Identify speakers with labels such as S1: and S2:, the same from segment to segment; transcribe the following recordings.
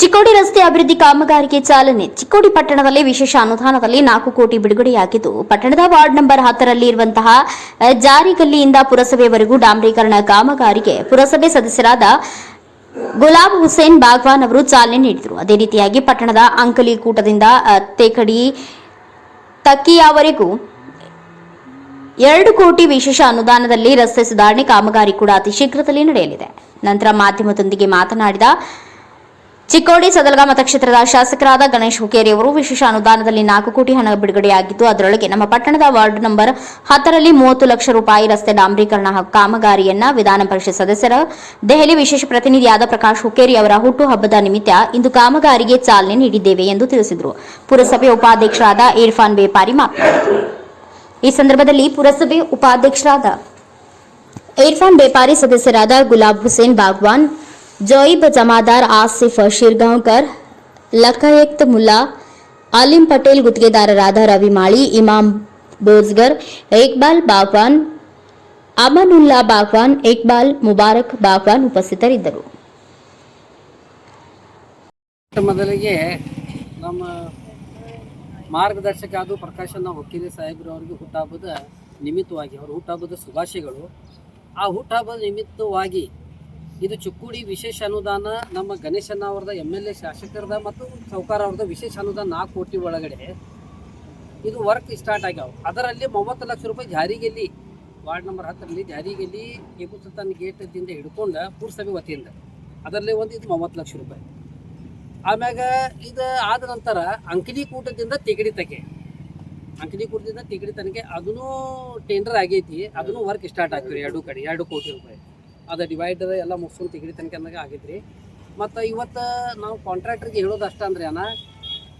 S1: ಚಿಕ್ಕೋಡಿ ರಸ್ತೆ ಅಭಿವೃದ್ಧಿ ಕಾಮಗಾರಿಗೆ ಚಾಲನೆ. ಚಿಕ್ಕೋಡಿ ಪಟ್ಟಣದಲ್ಲಿ ವಿಶೇಷ ಅನುದಾನದಲ್ಲಿ ನಾಲ್ಕು ಕೋಟಿ ಬಿಡುಗಡೆಯಾಗಿದ್ದು, ಪಟ್ಟಣದ ವಾರ್ಡ್ ನಂಬರ್ ಹತ್ತರಲ್ಲಿ ಇರುವಂತಹ ಜಾರಿಗಲ್ಲಿಯಿಂದ ಪುರಸಭೆವರೆಗೂ ಡಾಂಬರೀಕರಣ ಕಾಮಗಾರಿಗೆ ಪುರಸಭೆ ಸದಸ್ಯರಾದ ಗುಲಾಬ್ ಹುಸೇನ್ ಬಾಗ್ವಾನ್ ಅವರು ಚಾಲನೆ ನೀಡಿದರು. ಅದೇ ರೀತಿಯಾಗಿ ಪಟ್ಟಣದ ಅಂಕಲಿ ಕೂಟದಿಂದ ತೇಕಡಿ ತಕ್ಕಿಯವರೆಗೂ ಎರಡು ಕೋಟಿ ವಿಶೇಷ ಅನುದಾನದಲ್ಲಿ ರಸ್ತೆ ಸುಧಾರಣೆ ಕಾಮಗಾರಿ ಕೂಡ ಅತಿ ಶೀಘ್ರದಲ್ಲಿ ನಡೆಯಲಿದೆ. ನಂತರ ಮಾಧ್ಯಮದೊಂದಿಗೆ ಮಾತನಾಡಿದ ಚಿಕ್ಕೋಡಿ ಸದಲಗ ಮತಕ್ಷೇತ್ರದ ಶಾಸಕರಾದ ಗಣೇಶ್ ಹುಕೇರಿ ಅವರು ವಿಶೇಷ ಅನುದಾನದಲ್ಲಿ ನಾಲ್ಕು ಕೋಟಿ ಹಣ ಬಿಡುಗಡೆಯಾಗಿದ್ದು ಅದರೊಳಗೆ ನಮ್ಮ ಪಟ್ಟಣದ ವಾರ್ಡ್ ನಂಬರ್ ಹತ್ತರಲ್ಲಿ ಮೂವತ್ತು ಲಕ್ಷ ರೂಪಾಯಿ ರಸ್ತೆ ಡಾಂಬರೀಕರಣ ಕಾಮಗಾರಿಯನ್ನ ವಿಧಾನ ಪರಿಷತ್ ಸದಸ್ಯರ ದೆಹಲಿ ವಿಶೇಷ ಪ್ರತಿನಿಧಿಯಾದ ಪ್ರಕಾಶ್ ಹುಕೇರಿ ಅವರ ಹುಟ್ಟುಹಬ್ಬದ ನಿಮಿತ್ತ ಇಂದು ಕಾಮಗಾರಿಗೆ ಚಾಲನೆ ನೀಡಿದ್ದೇವೆ ಎಂದು ತಿಳಿಸಿದರು. ಪುರಸಭೆ ಉಪಾಧ್ಯಕ್ಷರಾದ ಇರ್ಫಾನ್ ಬೇಪಾರಿ ಈ ಸಂದರ್ಭದಲ್ಲಿ ಪುರಸಭೆ ಉಪಾಧ್ಯಕ್ಷರಾದ ಇರ್ಫಾನ್ ಬೇಪಾರಿ, ಸದಸ್ಯರಾದ ಗುಲಾಬ್ ಹುಸೇನ್ ಬಾಗ್ವಾನ್ ಜೋಯಿಬ್ ಜಮಾದಾರ್ ಆಸಿಫ್ ಶಿರ್ಗಾಂವ್ಕರ್ ಲಖಾಯತ್ ಮುಲ್ಲಾ ಆಲಿಂ ಪಟೇಲ್ ಗುತ್ತಿಗೆದಾರರಾದ ರವಿ ಮಾಳಿ ಇಮಾಮ್ ಬೋಜ್ಗರ್ ಇಕ್ಬಾಲ್ ಬಾಗ್ವಾನ್ ಅಮನುಲ್ಲಾ ಬಾಗ್ವಾನ್ ಇಕ್ಬಾಲ್ ಮುಬಾರಕ್ ಬಾಗ್ವಾನ್ ಉಪಸ್ಥಿತರಿದ್ದರು
S2: ಮೊದಲಿಗೆ ನಮ್ಮ ಮಾರ್ಗದರ್ಶಕ ಅದು ಪ್ರಕಾಶನ ವಕೀಲಿ ಸಾಹೇಬ್ರವರಿಗೆ ಹುಟ್ಟಹಬ್ಬದ ನಿಮಿತ್ತವಾಗಿ ಅವರ ಹುಟ್ಟಹಬ್ಬದ ಶುಭಾಶಯಗಳು ಆ ಹುಟ್ಟಹಬ್ಬದ ನಿಮಿತ್ತವಾಗಿ ಇದು ಚುಕ್ಕುಡಿ ವಿಶೇಷ ಅನುದಾನ, ನಮ್ಮ ಗಣೇಶನ ಅವ್ರದ ಎಂ ಎಲ್ ಎ ಶಾಸಕರದ ಮತ್ತು ಸೌಕಾರ ಅವ್ರದ ವಿಶೇಷ ಅನುದಾನ ನಾಲ್ಕು ಕೋಟಿ ಒಳಗಡೆ. ಇದು ವರ್ಕ್ ಸ್ಟಾರ್ಟ್ ಆಗ್ಯಾವ. ಅದರಲ್ಲಿ ಮೂವತ್ತು ಲಕ್ಷ ರೂಪಾಯಿ ಜಾರಿಗೆಲ್ಲಿ, ವಾರ್ಡ್ ನಂಬರ್ ಹತ್ತರಲ್ಲಿ ಜಾರಿಗೆಲ್ಲಿ ಟಿಪ್ಪು ಸುಲ್ತಾನ್ ಗೇಟದಿಂದ ಹಿಡ್ಕೊಂಡು ಪುರಸಭೆ ವತಿಯಿಂದ. ಅದರಲ್ಲಿ ಒಂದು ಇದು ಮೂವತ್ತು ಲಕ್ಷ ರೂಪಾಯಿ. ಆಮ್ಯಾಗ ಇದು ಆದ ನಂತರ ಅಂಕಲಿ ಕೂಟದಿಂದ ತೆಗಡಿ ತಗೆ ಅಂಕಲಿ ಕೂಟದಿಂದ ತೆಗಡಿ ತನಕ ಅದನ್ನು ಟೆಂಡರ್ ಆಗೈತಿ ಅದನ್ನು ವರ್ಕ್ ಸ್ಟಾರ್ಟ್ ಆಗ್ತೀವಿ ಎರಡು ಕಡೆ, ಎರಡು ಕೋಟಿ ರೂಪಾಯಿ. ಅದು ಡಿವೈಡರ್ ಎಲ್ಲ ಮುಗಿಸ್ಕೊಂಡು ತೆಗಿಡಿ ತನಕ ಅಂದಾಗ ಆಗಿದ್ರಿ. ಮತ್ತು ಇವತ್ತು ನಾವು ಕಾಂಟ್ರಾಕ್ಟ್ರಿಗೆ ಹೇಳೋದು ಅಷ್ಟ ಅಂದ್ರೆ ಅಣ್ಣ.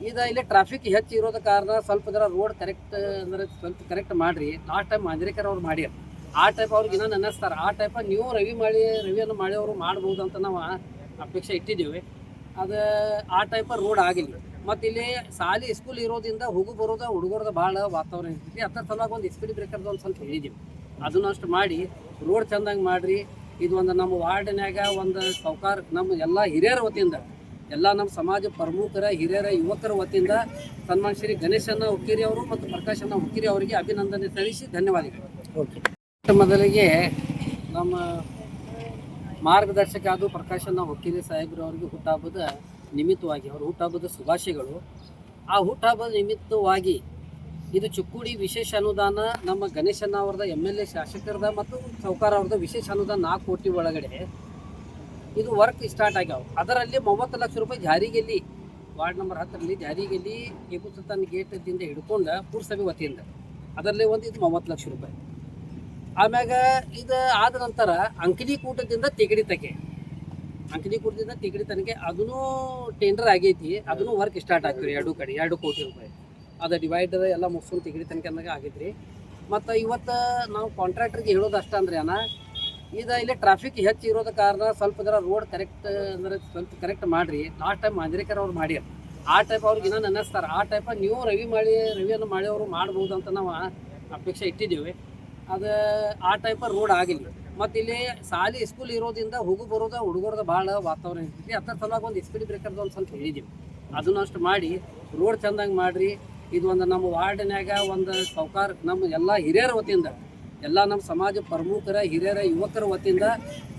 S2: ಇದು ಇಲ್ಲಿ ಟ್ರಾಫಿಕ್ ಹೆಚ್ಚು ಇರೋದ ಕಾರಣ ಸ್ವಲ್ಪ ಜರ ರೋಡ್ ಕರೆಕ್ಟ್ ಅಂದ್ರೆ ಸ್ವಲ್ಪ ಕರೆಕ್ಟ್ ಮಾಡಿರಿ. ಲಾಸ್ಟ್ ಟೈಮ್ ಮಾಂಜರೇಕರ್ ಅವ್ರು ಮಾಡ್ಯಾರ ಆ ಟೈಪ್ ಅವ್ರಿಗೆ ಇನ್ನೂ ನೆನೆಸ್ತಾರೆ ಆ ಟೈಪ್ ನೀವು ರವಿ ಮಾಡಿ, ರವಿಯನ್ನು ಮಾಡಿ ಅವರು ಮಾಡ್ಬೋದು ಅಂತ ನಾವು ಅಪೇಕ್ಷೆ ಇಟ್ಟಿದ್ದೀವಿ. ಅದು ಆ ಟೈಪ್ ರೋಡ್ ಆಗಿಲ್ಲ. ಮತ್ತು ಇಲ್ಲಿ ಸಾಲಿ ಸ್ಕೂಲ್ ಇರೋದ್ರಿಂದ ಹೋಗು ಬರೋದು, ಹುಡುಗರದ ಭಾಳ ವಾತಾವರಣ ಇರ್ತೈತಿ. ಅದ್ರ ಸಲುವಾಗಿ ಒಂದು ಸ್ಪೀಡ್ ಬ್ರೇಕರ್ದು ಒಂದು ಸ್ವಲ್ಪ ಹೇಳಿದ್ದೀವಿ ಅದನ್ನು ಅಷ್ಟು ಮಾಡಿ ರೋಡ್ ಚೆಂದಂಗೆ ಮಾಡ್ರಿ. ಇದು ಒಂದು ನಮ್ಮ ವಾರ್ಡ್ನ್ಯಾಗ ಒಂದು ಸೌಕಾರ ನಮ್ಮ ಎಲ್ಲ ಹಿರಿಯರ ವತಿಯಿಂದ, ಎಲ್ಲ ನಮ್ಮ ಸಮಾಜ ಪ್ರಮುಖರ, ಹಿರಿಯರ, ಯುವಕರ ವತಿಯಿಂದ ಸನ್ಮಾನ್ ಶ್ರೀ ಗಣೇಶನ ಹುಕ್ಕಿರಿ ಅವರು ಮತ್ತು ಪ್ರಕಾಶನ ಹುಕ್ಕಿರಿ ಅವರಿಗೆ ಅಭಿನಂದನೆ ಸಲ್ಲಿಸಿ ಧನ್ಯವಾದಗಳು. ಓಕೆ ಮೊದಲಿಗೆ ನಮ್ಮ ಮಾರ್ಗದರ್ಶಕ ಅದು ಪ್ರಕಾಶನ ಸಾಹೇಬ್ರು ಅವರಿಗೆ ಹುಟ್ಟಹಬ್ಬದ ನಿಮಿತ್ತವಾಗಿ, ಅವರು ಹುಟ್ಟಹಬ್ಬದ ಶುಭಾಶಯಗಳು. ಆ ಹುಟ್ಟಹಬ್ಬದ ನಿಮಿತ್ತವಾಗಿ ಇದು ಚುಕ್ಕುಡಿ ವಿಶೇಷ ಅನುದಾನ, ನಮ್ಮ ಗಣೇಶನ ಅವ್ರದ ಎಂ ಎಲ್ ಎ ಶಾಸಕರದ ಮತ್ತು ಸೌಕಾರ ಅವ್ರದ ವಿಶೇಷ ಅನುದಾನ ನಾಲ್ಕು ಕೋಟಿ ಒಳಗಡೆ. ಇದು ವರ್ಕ್ ಸ್ಟಾರ್ಟ್ ಆಗ್ಯಾವ. ಅದರಲ್ಲಿ ಮೂವತ್ತು ಲಕ್ಷ ರೂಪಾಯಿ ಜಾರಿಗೆಲ್ಲಿ, ವಾರ್ಡ್ ನಂಬರ್ ಹತ್ತರಲ್ಲಿ ಜಾರಿಗೆಲ್ಲಿ ಟಿಪ್ಪು ಸುಲ್ತಾನ್ ಗೇಟದಿಂದ ಹಿಡ್ಕೊಂಡು ಪುರಸಭೆ ವತಿಯಿಂದ. ಅದರಲ್ಲಿ ಒಂದು ಇದು ಮೂವತ್ತು ಲಕ್ಷ ರೂಪಾಯಿ. ಆಮ್ಯಾಗ ಇದು ಆದ ನಂತರ ಅಂಕಲಿ ಕೂಟದಿಂದ ತಿಗಡಿ ತಗೆ. ಅಂಕಲಿ ಕೂಟದಿಂದ ತಿಗಡಿ ತನಕ ಅದೂ ಟೆಂಡರ್ ಆಗೈತಿ ಅದನ್ನು ವರ್ಕ್ ಸ್ಟಾರ್ಟ್ ಆಗ್ತೀವಿ ಎರಡು ಕಡೆ, ಎರಡು ಕೋಟಿ ರೂಪಾಯಿ. ಅದು ಡಿವೈಡರ್ ಎಲ್ಲ ಮುಗಿಸ್ಕೊಂಡು ತೆಗಿಡಿ ತನಕ ಆಗಿದ್ರಿ. ಮತ್ತು ಇವತ್ತು ನಾವು ಕಾಂಟ್ರಾಕ್ಟ್ರಿಗೆ ಹೇಳೋದು ಅಷ್ಟ ಅಂದ್ರೆ ಅಣ್ಣ, ಇದು ಇಲ್ಲಿ ಟ್ರಾಫಿಕ್ ಹೆಚ್ಚು ಇರೋದ ಕಾರಣ ಸ್ವಲ್ಪ ಜರ ರೋಡ್ ಕರೆಕ್ಟ್ ಅಂದ್ರೆ ಸ್ವಲ್ಪ ಕರೆಕ್ಟ್ ಮಾಡಿರಿ. ಲಾಸ್ಟ್ ಟೈಮ್ ಮಾಂಜ್ರೇಕರ್ ಅವ್ರು ಮಾಡ್ಯಾರ ಆ ಟೈಪ್ ಅವ್ರಿಗೆ ಇನ್ನೂ ನೆನೆಸ್ತಾರೆ ಆ ಟೈಪ್ ನೀವು ರವಿ ಮಾಡಿ, ರವಿಯನ್ನು ಮಾಡಿ ಅವರು ಮಾಡ್ಬೋದು ಅಂತ ನಾವು ಅಪೇಕ್ಷೆ ಇಟ್ಟಿದ್ದೀವಿ. ಅದು ಆ ಟೈಪ್ ರೋಡ್ ಆಗಿಲ್ಲ. ಮತ್ತು ಇಲ್ಲಿ ಸಾಲಿ ಸ್ಕೂಲ್ ಇರೋದ್ರಿಂದ ಹೋಗು ಬರೋದ, ಹುಡುಗರದ ಭಾಳ ವಾತಾವರಣ ಇರ್ತೈತಿ. ಅದ್ರ ಸಲುವಾಗಿ ಒಂದು ಸ್ಪೀಡ್ ಬ್ರೇಕರ್ದು ಒಂದು ಸ್ವಲ್ಪ ಹೇಳಿದ್ದೀವಿ ಅದನ್ನು ಅಷ್ಟು ಮಾಡಿ ರೋಡ್ ಚೆಂದಾಗಿ ಮಾಡ್ರಿ. ಇದು ಒಂದು ನಮ್ಮ ವಾರ್ಡ್ನ್ಯಾಗ ಒಂದು ಸೌಕಾರ ನಮ್ಮ ಎಲ್ಲ ಹಿರಿಯರ ವತಿಯಿಂದ ಎಲ್ಲ ನಮ್ಮ ಸಮಾಜ ಪ್ರಮುಖರ ಹಿರಿಯರ ಯುವಕರ ವತಿಯಿಂದ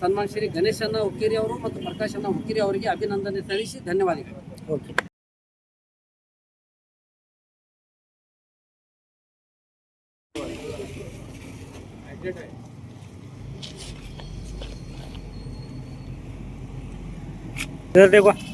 S2: ಸನ್ಮಾನ್ ಶ್ರೀ ಗಣೇಶನ ಹುಕ್ಕೇರಿ ಅವರು ಮತ್ತು ಪ್ರಕಾಶನ ಹುಕ್ಕೇರಿ ಅವರಿಗೆ ಅಭಿನಂದನೆ ಸಲ್ಲಿಸಿ ಧನ್ಯವಾದಗಳು. ಓಕೆ.
S3: देखो